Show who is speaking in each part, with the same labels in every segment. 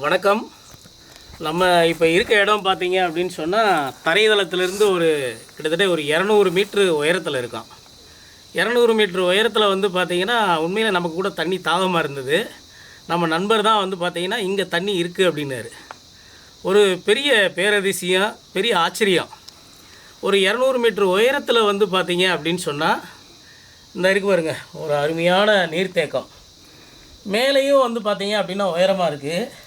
Speaker 1: வணக்கம். நம்ம இப்போ இருக்க இடம் பார்த்தீங்க அப்படின்னு சொன்னால் தரைதளத்திலிருந்து ஒரு கிட்டத்தட்ட ஒரு இரநூறு மீட்ரு உயரத்தில் இருக்கான். இரநூறு மீட்ரு உயரத்தில் வந்து பார்த்தீங்கன்னா உண்மையில் நமக்கு கூட தண்ணி தாகமாக இருந்தது. நம்ம நண்பர் தான் வந்து பார்த்தீங்கன்னா இங்கே தண்ணி இருக்குது அப்படின்னாரு. ஒரு பெரிய பேரதிசயம் பெரிய ஆச்சரியம். ஒரு இரநூறு மீட்ரு உயரத்தில் வந்து பார்த்தீங்க அப்படின்னு சொன்னால் இந்த இருக்கு பாருங்க ஒரு அருமையான நீர்த்தேக்கம். மேலேயும் வந்து பார்த்தீங்க அப்படின்னா உயரமாக இருக்குது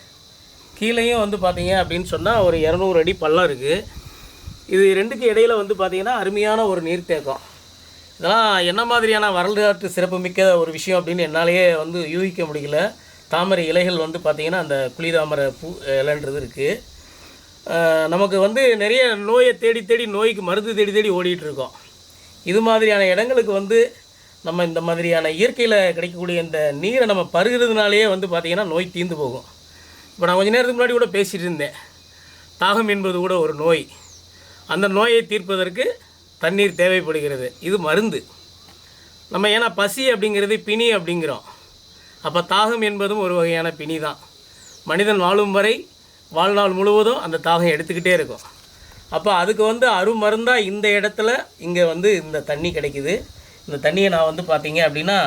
Speaker 1: கீழேயும் வந்து பார்த்தீங்க அப்படின்னு சொன்னால் ஒரு இரநூறு அடி பள்ளம் இருக்குது இது ரெண்டுக்கு இடையில வந்து பார்த்திங்கன்னா அருமையான ஒரு நீர்த்தேக்கம். இதெல்லாம் என்ன மாதிரியான வரலாற்று சிறப்புமிக்க ஒரு விஷயம் அப்படின்னு என்னாலேயே வந்து யூகிக்க முடியல. தாமரை இலைகள் வந்து பார்த்திங்கன்னா அந்த குளிதாமரை பூ இலைன்றது இருக்குது நமக்கு வந்து நிறைய நோயை தேடி தேடி நோய்க்கு மருந்து தேடி தேடி ஓடிட்டுருக்கோம் இது மாதிரியான இடங்களுக்கு வந்து நம்ம இந்த மாதிரியான இயற்கையில் கிடைக்கக்கூடிய இந்த நீரை நம்ம பருகிறதுனாலேயே வந்து பார்த்திங்கன்னா நோய் தீர்ந்து போகும். இப்போ நான் கொஞ்ச நேரத்துக்கு முன்னாடி கூட பேசிகிட்டு இருந்தேன். தாகம் என்பது கூட ஒரு நோய். அந்த நோயை தீர்ப்பதற்கு தண்ணீர் தேவைப்படுகிறது. இது மருந்து. நம்ம ஏன்னா பசி அப்படிங்கிறது பிணி அப்படிங்கிறோம். அப்போ தாகம் என்பதும் ஒரு வகையான பிணி தான். மனிதன் வாழும் வரை வாழ்நாள் முழுவதும் அந்த தாகம் எடுத்துக்கிட்டே இருக்கும். அப்போ அதுக்கு வந்து அருமருந்தாக இந்த இடத்துல இங்கே வந்து இந்த தண்ணி கிடைக்குது. இந்த தண்ணியை நான் வந்து பார்த்தீங்க அப்படின்னா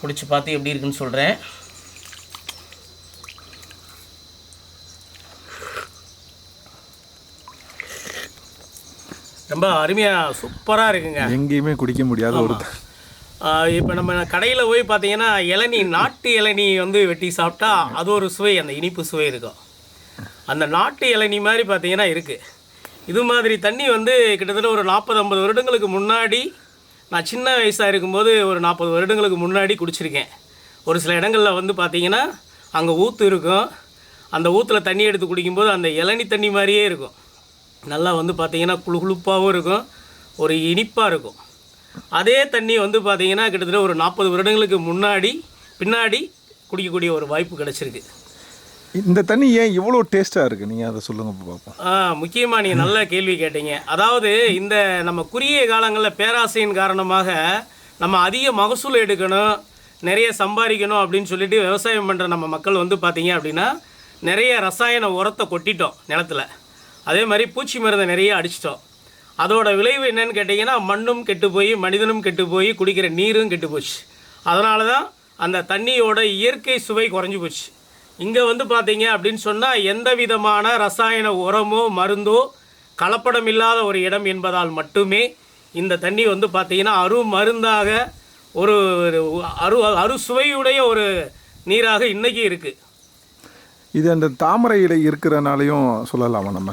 Speaker 1: குடிச்சு பார்த்து எப்படி இருக்குன்னு சொல்கிறேன் ரொம்ப அருமையாக சூப்பராக இருக்குங்க.
Speaker 2: எங்கேயுமே குடிக்க முடியாத ஒரு
Speaker 1: இப்போ நம்ம கடையில் போய் பார்த்தீங்கன்னா இளநீ நாட்டு இளநீ வந்து வெட்டி சாப்பிட்டா அது ஒரு சுவை அந்த இனிப்பு சுவை இருக்கும். அந்த நாட்டு இளநீ மாதிரி பார்த்தீங்கன்னா இருக்குது இது மாதிரி தண்ணி வந்து கிட்டத்தட்ட ஒரு நாற்பது ஐம்பது வருடங்களுக்கு முன்னாடி நான் சின்ன வயசாக இருக்கும்போது ஒரு நாற்பது வருடங்களுக்கு முன்னாடி குடிச்சிருக்கேன். ஒரு சில இடங்களில் வந்து பார்த்தீங்கன்னா அங்கே ஊற்று இருக்கும். அந்த ஊற்றுல தண்ணி எடுத்து குடிக்கும்போது அந்த இளநீ தண்ணி மாதிரியே இருக்கும். நல்லா வந்து பார்த்தீங்கன்னா குளு குளுப்பாகவும் இருக்கும். ஒரு இனிப்பாக இருக்கும். அதே தண்ணி வந்து பார்த்தீங்கன்னா கிட்டத்தட்ட ஒரு நாற்பது வருடங்களுக்கு முன்னாடி பின்னாடி குடிக்கக்கூடிய ஒரு வாய்ப்பு கிடச்சிருக்கு.
Speaker 2: இந்த தண்ணி ஏன் இவ்வளோ டேஸ்ட்டாக இருக்குது நீங்கள் அதை சொல்லுங்கள் பார்ப்போம்
Speaker 1: ஆ முக்கியமாக நீங்கள் நல்ல கேள்வி கேட்டீங்க. அதாவது இந்த நம்ம குறுகிய காலங்களில் பேராசையின் காரணமாக நம்ம அதிக மகசூல் எடுக்கணும் நிறைய சம்பாதிக்கணும் அப்படின்னு சொல்லிட்டு விவசாயம் பண்ணுற நம்ம மக்கள் வந்து பார்த்தீங்க அப்படின்னா நிறைய ரசாயன உரத்தை கொட்டிட்டோம் நிலத்துல. அதே மாதிரி பூச்சி மருந்தை நிறைய அடிச்சிட்டோம். அதோட விளைவு என்னன்னு கேட்டிங்கன்னா மண்ணும் கெட்டு போய் மனிதனும் கெட்டு போய் குடிக்கிற நீரும் கெட்டு போச்சு அதனால தான் அந்த தண்ணியோட இயற்கை சுவை குறைஞ்சி போச்சு. இங்கே வந்து பார்த்தீங்க அப்படின்னு சொன்னால் எந்த விதமான ரசாயன உரமோ மருந்தோ கலப்படம் இல்லாத ஒரு இடம் என்பதால் மட்டுமே இந்த தண்ணி வந்து பார்த்திங்கன்னா அரு மருந்தாக ஒரு அரு அரு சுவையுடைய ஒரு நீராக இன்றைக்கி இருக்குது
Speaker 2: இது அந்த தாமரை இலை இருக்கிறனாலையும் சொல்லலாமா நம்ம?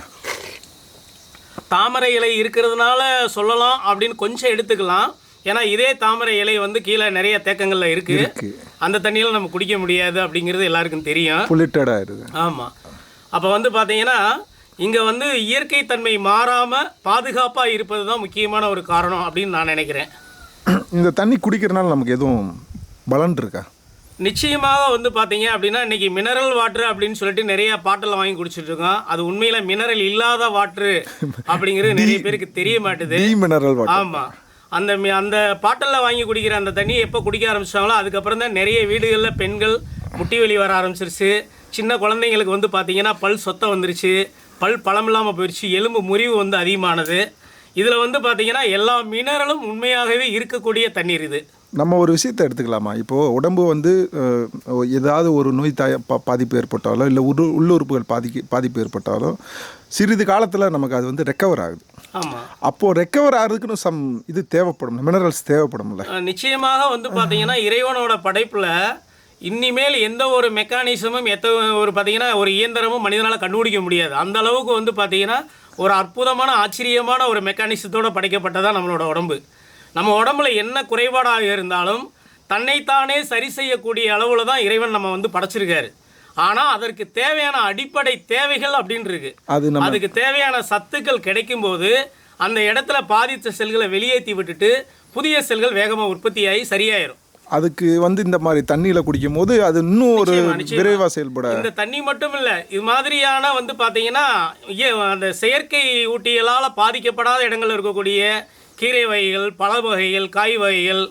Speaker 1: தாமரை இலை இருக்கிறதுனால சொல்லலாம் அப்படின்னு கொஞ்சம் எடுத்துக்கலாம். ஏன்னா இதே தாமரை இலை வந்து கீழே நிறைய தேக்கங்களில் இருக்குது
Speaker 2: இருக்கு.
Speaker 1: அந்த தண்ணியில் நம்ம குடிக்க முடியாது அப்படிங்கிறது எல்லாருக்கும் தெரியும்.
Speaker 2: பொலிட்டடாக இருக்குது
Speaker 1: ஆமாம் அப்போ வந்து பார்த்தீங்கன்னா இங்கே வந்து இயற்கை தன்மை மாறாமல் பாதுகாப்பாக இருப்பது தான் முக்கியமான ஒரு காரணம் அப்படின்னு நான் நினைக்கிறேன்.
Speaker 2: இந்த தண்ணி குடிக்கிறனால நமக்கு எதுவும் பலன் இருக்கா?
Speaker 1: நிச்சயமாக வந்து பார்த்தீங்க அப்படின்னா இன்னைக்கு மினரல் வாட்டர் அப்படின்னு சொல்லிட்டு நிறைய பாட்டில் வாங்கி குடிச்சிட்டு இருக்கோம். அது உண்மையில மினரல் இல்லாத வாட்டர் அப்படிங்கிறது நிறைய பேருக்கு தெரிய மாட்டுது.
Speaker 2: மினரல்
Speaker 1: ஆமாம் அந்த மி- அந்த பாட்டிலில் வாங்கி குடிக்கிற அந்த தண்ணியை எப்போ குடிக்க ஆரம்பிச்சிட்டாங்களோ அதுக்கப்புறம் தான் நிறைய வீடுகளில் பெண்கள் முட்டி வலி வர ஆரம்பிச்சிருச்சு. சின்ன குழந்தைங்களுக்கு வந்து பார்த்தீங்கன்னா பல் சொத்தை வந்துருச்சு. பல் பழம் இல்லாமல் போயிடுச்சு எலும்பு முறிவு வந்து அதிகமானது. இதில் வந்து பார்த்தீங்கன்னா எல்லா மினரலும் உண்மையாகவே இருக்கக்கூடிய தண்ணீர் இது.
Speaker 2: நம்ம ஒரு விஷயத்தை எடுத்துக்கலாமா? இப்போது உடம்பு வந்து ஏதாவது ஒரு நோய் தாய பா பாதிப்பு ஏற்பட்டாலோ இல்லை உரு உள்ளுறுப்புகள் பாதிக்கு பாதிப்பு ஏற்பட்டாலோ சிறிது காலத்தில் நமக்கு அது வந்து ரெக்கவர் ஆகுது.
Speaker 1: ஆமாம்
Speaker 2: அப்போது ரெக்கவர் ஆகிறதுக்குன்னு சம் இது தேவைப்படும். மினரல்ஸ் தேவைப்படும்ல.
Speaker 1: நிச்சயமாக வந்து பார்த்தீங்கன்னா இறைவனோட படைப்பில் இனிமேல் எந்த ஒரு மெக்கானிசமும் எத்த ஒரு பார்த்தீங்கன்னா ஒரு இயந்திரமும் மனிதனால் கண்டுபிடிக்க முடியாது. அந்த அளவுக்கு வந்து பார்த்தீங்கன்னா ஒரு அற்புதமான ஆச்சரியமான ஒரு மெக்கானிசத்தோட படைக்கப்பட்டதான் நம்மளோட உடம்பு. நம்ம உடம்புல என்ன குறைபாடாக இருந்தாலும் தன்னைத்தானே சரி செய்யக்கூடிய அளவில் தான் இறைவன் நம்ம வந்து படைச்சிருக்காரு. ஆனால் அதற்கு தேவையான அடிப்படை தேவைகள் அப்படின்னு இருக்கு.
Speaker 2: அது
Speaker 1: அதுக்கு தேவையான சத்துக்கள் கிடைக்கும்போது அந்த இடத்துல பாதித்த செல்களை வெளியேற்றி விட்டுட்டு புதிய செல்கள் வேகமாக உற்பத்தியாகி சரியாயிரும்.
Speaker 2: அதுக்கு வந்து இந்த மாதிரி தண்ணியில் குடிக்கும் போது அது இன்னும் ஒரு. விரைவாக செயல்பட
Speaker 1: இந்த தண்ணி மட்டும் இல்லை இது மாதிரியான வந்து பார்த்தீங்கன்னா அந்த செயற்கை ஊட்டிகளால் பாதிக்கப்படாத இடங்கள்ல இருக்கக்கூடிய கீரை வகைகள் பழ வகைகள் காய் வகைகள்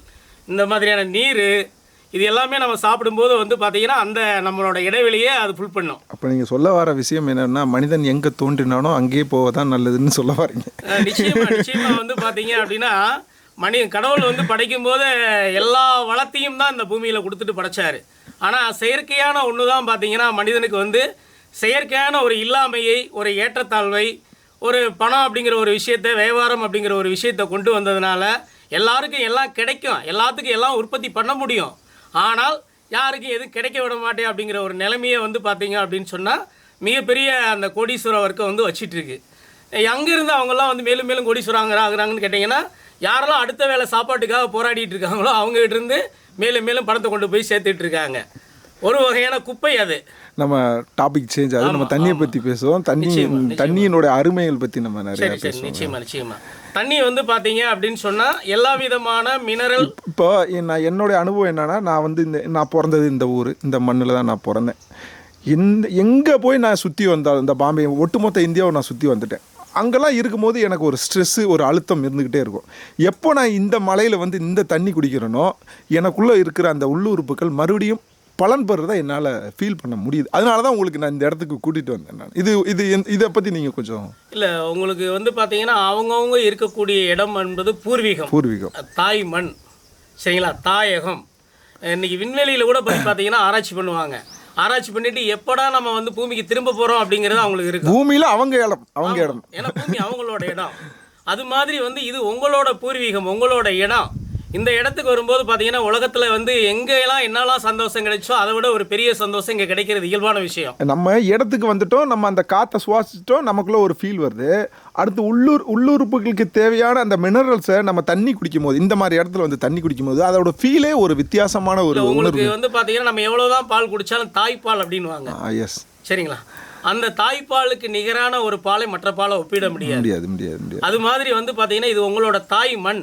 Speaker 1: இந்த மாதிரியான நீர் இது எல்லாமே நம்ம சாப்பிடும்போது வந்து பார்த்தீங்கன்னா அந்த நம்மளோட இடைவெளியை அது ஃபுல் பண்ணும்.
Speaker 2: அப்போ நீங்கள் சொல்ல வர விஷயம் என்னன்னா மனிதன் எங்கே தோன்றினானோ அங்கேயே போக தான் நல்லதுன்னு சொல்ல வரீங்க.
Speaker 1: அஹ் நிச்சயமா நிச்சயமா வந்து பார்த்தீங்க அப்படின்னா மணி கடவுள் வந்து படைக்கும் போது எல்லா வளத்தையும் தான் இந்த பூமியில் கொடுத்துட்டு படைச்சாரு. ஆனால் செயற்கையான ஒன்று தான் பார்த்தீங்கன்னா மனிதனுக்கு வந்து செயற்கையான ஒரு இல்லாமையை ஒரு ஏற்றத்தாழ்வை ஒரு பணம் அப்படிங்கிற ஒரு விஷயத்தை வியாபாரம் அப்படிங்கிற ஒரு விஷயத்தை கொண்டு வந்ததுனால எல்லாருக்கும் எல்லாம் கிடைக்கும். எல்லாத்துக்கும் எல்லாம் உற்பத்தி பண்ண முடியும். ஆனால் யாருக்கும் எதுவும் கிடைக்க விட மாட்டேன் அப்படிங்கிற ஒரு நிலைமையை வந்து பார்த்தீங்க அப்படின்னு சொன்னால் மிகப்பெரிய அந்த கோடீஸ்வர வர்க்கம் வந்து வச்சிட்ருக்கு இருக்கு. அவங்கெல்லாம் வந்து மேலும் மேலும் கோடீஸ்வராங்க ஆகுறாங்கன்னு கேட்டிங்கன்னா யாரெல்லாம் அடுத்த வேலை சாப்பாட்டுக்காக போராடிட்டு இருக்காங்களோ அவங்ககிட்ட இருந்து மேலும் மேலும் பணத்தை கொண்டு போய் சேர்த்துட்டு இருக்காங்க. ஒரு வகையான குப்பை அது.
Speaker 2: நம்ம டாபிக் சேஞ்ச் ஆகுது. நம்ம தண்ணியை பற்றி பேசுவோம். தண்ணி தண்ணியினுடைய அருமைகள் பற்றி நம்ம நிறைய
Speaker 1: சரி நிச்சயமா நிச்சயமா. தண்ணி வந்து பார்த்தீங்க அப்படின்னு சொன்னால் எல்லா விதமான மினரல்
Speaker 2: இப்போ நான் என்னுடைய அனுபவம் என்னன்னா நான் வந்து இந்த நான் பிறந்தது இந்த ஊர். இந்த மண்ணில் தான் நான் பிறந்தேன். இந்த எங்கே போய் நான் சுற்றி வந்தாலும் இந்த பாம்பே ஒட்டுமொத்த இந்தியாவை நான் சுற்றி வந்துட்டேன். அங்கெல்லாம் இருக்கும்போது எனக்கு ஒரு ஸ்ட்ரெஸ்ஸு ஒரு அழுத்தம் இருந்துக்கிட்டே இருக்கும். எப்போ நான் இந்த மலையில் வந்து இந்த தண்ணி குடிக்கிறேனோ எனக்குள்ளே இருக்கிற அந்த உள்ளுறுப்புகள் மறுபடியும் பலன் பெறுறதை என்னால் ஃபீல் பண்ண முடியுது. அதனால தான் உங்களுக்கு நான் இந்த இடத்துக்கு கூட்டிகிட்டு வந்தேன் நான். இது இது இதை பற்றி நீங்கள் கொஞ்சம்
Speaker 1: இல்லை உங்களுக்கு வந்து பார்த்தீங்கன்னா அவங்கவுங்க இருக்கக்கூடிய இடம் என்பது பூர்வீகம்.
Speaker 2: பூர்வீகம்.
Speaker 1: தாய் மண். சரிங்களா? தாயகம். இன்னைக்கு விண்வெளியில் கூட போய் பார்த்தீங்கன்னா ஆராய்ச்சி பண்ணுவாங்க. ஆராய்ச்சி பண்ணிட்டு எப்படா நம்ம வந்து பூமிக்கு திரும்ப போகிறோம் அப்படிங்கிறது அவங்களுக்கு இருக்கு?
Speaker 2: பூமியில் அவங்க இடம் அவங்க இடம்.
Speaker 1: ஏன்னா பூமி அவங்களோட இடம். அது மாதிரி வந்து இது உங்களோட பூர்வீகம் உங்களோட இடம். இந்த இடத்துக்கு வரும்போது பார்த்தீங்கன்னா உலகத்தில் வந்து எங்கெல்லாம் என்னெல்லாம் சந்தோஷம் கிடைச்சோ அதை விட ஒரு பெரிய சந்தோஷம் இங்கே கிடைக்கிறது இயல்பான விஷயம்.
Speaker 2: நம்ம இடத்துக்கு வந்துட்டோம் நம்ம அந்த காற்றை சுவாசிச்சிட்டோம் நமக்குள்ள ஒரு ஃபீல் வருது. அடுத்து உள்ளூர் உள்ளுறுப்புகளுக்கு தேவையான அந்த மினரல்ஸை நம்ம தண்ணி குடிக்கும் போது இந்த மாதிரி இடத்துல வந்து தண்ணி குடிக்கும் போது அதோட ஃபீலே ஒரு வித்தியாசமான ஒரு
Speaker 1: உங்களுக்கு வந்து பார்த்தீங்கன்னா நம்ம எவ்வளோதான் பால் குடித்தாலும் தாய்ப்பால் அப்படின்வாங்க
Speaker 2: எஸ்
Speaker 1: சரிங்களா? அந்த தாய்ப்பாலுக்கு நிகரான ஒரு பாலை மற்ற பாலை ஒப்பிட முடியாது.
Speaker 2: முடியாது முடியாது
Speaker 1: அது மாதிரி வந்து பார்த்தீங்கன்னா இது உங்களோட தாய் மண்.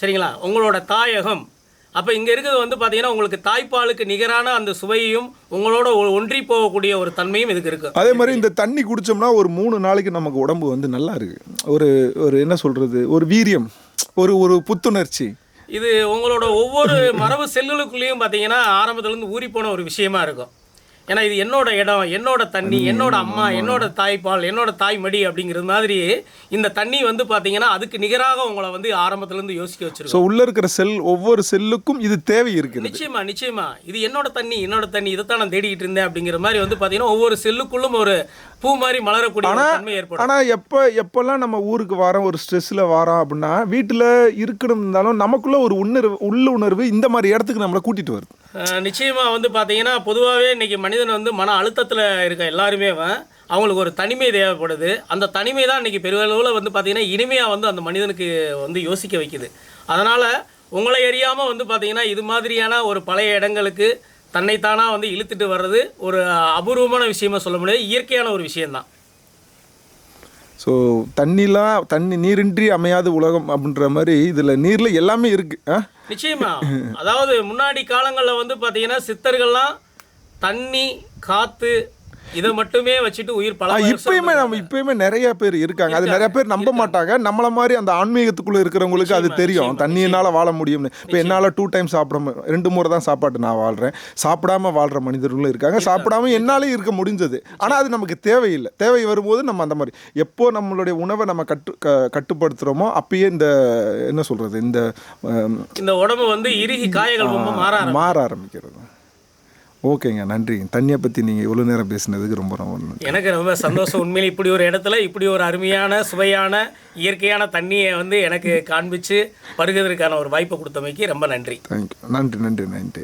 Speaker 1: சரிங்களா? உங்களோட தாயகம். அப்போ இங்கே இருக்கிறது வந்து பார்த்தீங்கன்னா உங்களுக்கு தாய்ப்பாலுக்கு நிகரான அந்த சுவையும் உங்களோட ஒ- ஒன்றி போகக்கூடிய ஒரு தன்மையும் இதுக்கு இருக்கு.
Speaker 2: அதே மாதிரி இந்த தண்ணி குடிச்சோம்னா ஒரு மூணு நாளைக்கு நமக்கு உடம்பு வந்து நல்லா இருக்கு. ஒரு ஒரு என்ன சொல்றது? ஒரு வீரியம். ஒரு ஒரு புத்துணர்ச்சி.
Speaker 1: இது உங்களோட ஒவ்வொரு மரபு செல்லுகளுக்குள்ளேயும் பார்த்தீங்கன்னா ஆரம்பத்துலேருந்து ஊறி போன ஒரு விஷயமா இருக்கும். ஏன்னா இது என்னோட இடம் என்னோட தண்ணி என்னோட அம்மா என்னோட தாய்ப்பால் என்னோட தாய்மடி அப்படிங்கிறது மாதிரி இந்த தண்ணி வந்து பார்த்தீங்கன்னா அதுக்கு நிகராக உங்களை வந்து ஆரம்பத்துலேருந்து யோசிக்க வச்சிருக்கோம்.
Speaker 2: ஸோ உள்ள இருக்கிற செல் ஒவ்வொரு செல்லுக்கும் இது தேவை இருக்கிறது.
Speaker 1: நிச்சயமா நிச்சயமா. இது என்னோட தண்ணி என்னோட தண்ணி இதைத்தான் நான் தேடிக்கிட்டு இருந்தேன் அப்படிங்கிற மாதிரி வந்து பார்த்தீங்கன்னா ஒவ்வொரு செல்லுக்குள்ளும் ஒரு பூ மாதிரி மலரக்கூடிய தன்மை ஏற்படும்.
Speaker 2: ஆனால் எப்போ எப்போல்லாம் நம்ம ஊருக்கு வரோம் ஒரு ஸ்ட்ரெஸ்ஸில் வரோம் அப்படின்னா வீட்டில் இருக்கணும் இருந்தாலும் நமக்குள்ள ஒரு உணர்வு உள்ளுணர்வு இந்த மாதிரி இடத்துக்கு நம்மளை கூட்டிகிட்டு வருது.
Speaker 1: நிச்சயமாக வந்து பார்த்திங்கன்னா பொதுவாகவே இன்றைக்கி மனிதன் வந்து மன அழுத்தத்தில் இருக்க எல்லாருமே அவங்களுக்கு ஒரு தனிமை தேவைப்படுது. அந்த தனிமை தான் இன்றைக்கி பெருவளவில் வந்து பார்த்திங்கன்னா இனிமையாக வந்து அந்த மனிதனுக்கு வந்து யோசிக்க வைக்குது. அதனால் உங்களை அறியாமல் வந்து பார்த்திங்கன்னா இது மாதிரியான ஒரு பழைய இடங்களுக்கு தன்னைத்தானாக வந்து இழுத்துட்டு வர்றது ஒரு அபூர்வமான விஷயமா சொல்ல முடியாது. இயற்கையான ஒரு விஷயந்தான்
Speaker 2: ஸோ தண்ணிலாம் தண்ணி நீரின்றி அமையாத உலகம் அப்படின்ற மாதிரி இதில் நீரில் எல்லாமே இருக்குது ஆ?
Speaker 1: நிச்சயமா. அதாவது முன்னாடி காலங்களில் வந்து பார்த்தீங்கன்னா சித்தர்கள்லாம் தண்ணி காற்று இதை மட்டுமே வச்சுட்டு உயிர் பல
Speaker 2: இப்பயுமே நம்ம இப்பயுமே நிறைய பேர் இருக்காங்க. அது நிறைய பேர் நம்ப மாட்டாங்க. நம்மள மாதிரி அந்த ஆன்மீகத்துக்குள்ள இருக்கிறவங்களுக்கு அது தெரியும். தண்ணியினால வாழ முடியும்னு. இப்போ என்னால் டூ டைம் சாப்பிட ரெண்டு முறை தான் சாப்பாட்டு நான் வாழ்றேன். சாப்பிடாம வாழ்ற மனிதர்களும் இருக்காங்க. சாப்பிடாம என்னாலே இருக்க முடிஞ்சது. ஆனால் அது நமக்கு தேவையில்லை. தேவை வரும்போது நம்ம அந்த மாதிரி எப்போ நம்மளுடைய உணவை நம்ம கட்டு கட்டுப்படுத்துகிறோமோ அப்பயே இந்த என்ன சொல்றது இந்த
Speaker 1: இந்த உடம்பு வந்து இறுகி காயங்கள்.
Speaker 2: மாற ஆரம்பிக்கிறது. ஓகேங்க நன்றி. தண்ணியை பற்றி நீங்கள் இவ்வளோ நேரம் பேசினதுக்கு ரொம்ப ரொம்ப நன்றி.
Speaker 1: எனக்கு ரொம்ப சந்தோஷம். உண்மையில இப்படி ஒரு இடத்துல இப்படி ஒரு அருமையான சுவையான இயற்கையான தண்ணியை வந்து எனக்கு காண்பிச்சு பருகுவதற்கான ஒரு வாய்ப்பை கொடுத்தமைக்கு ரொம்ப நன்றி.
Speaker 2: தேங்க்யூ நன்றி நன்றி நன்றி.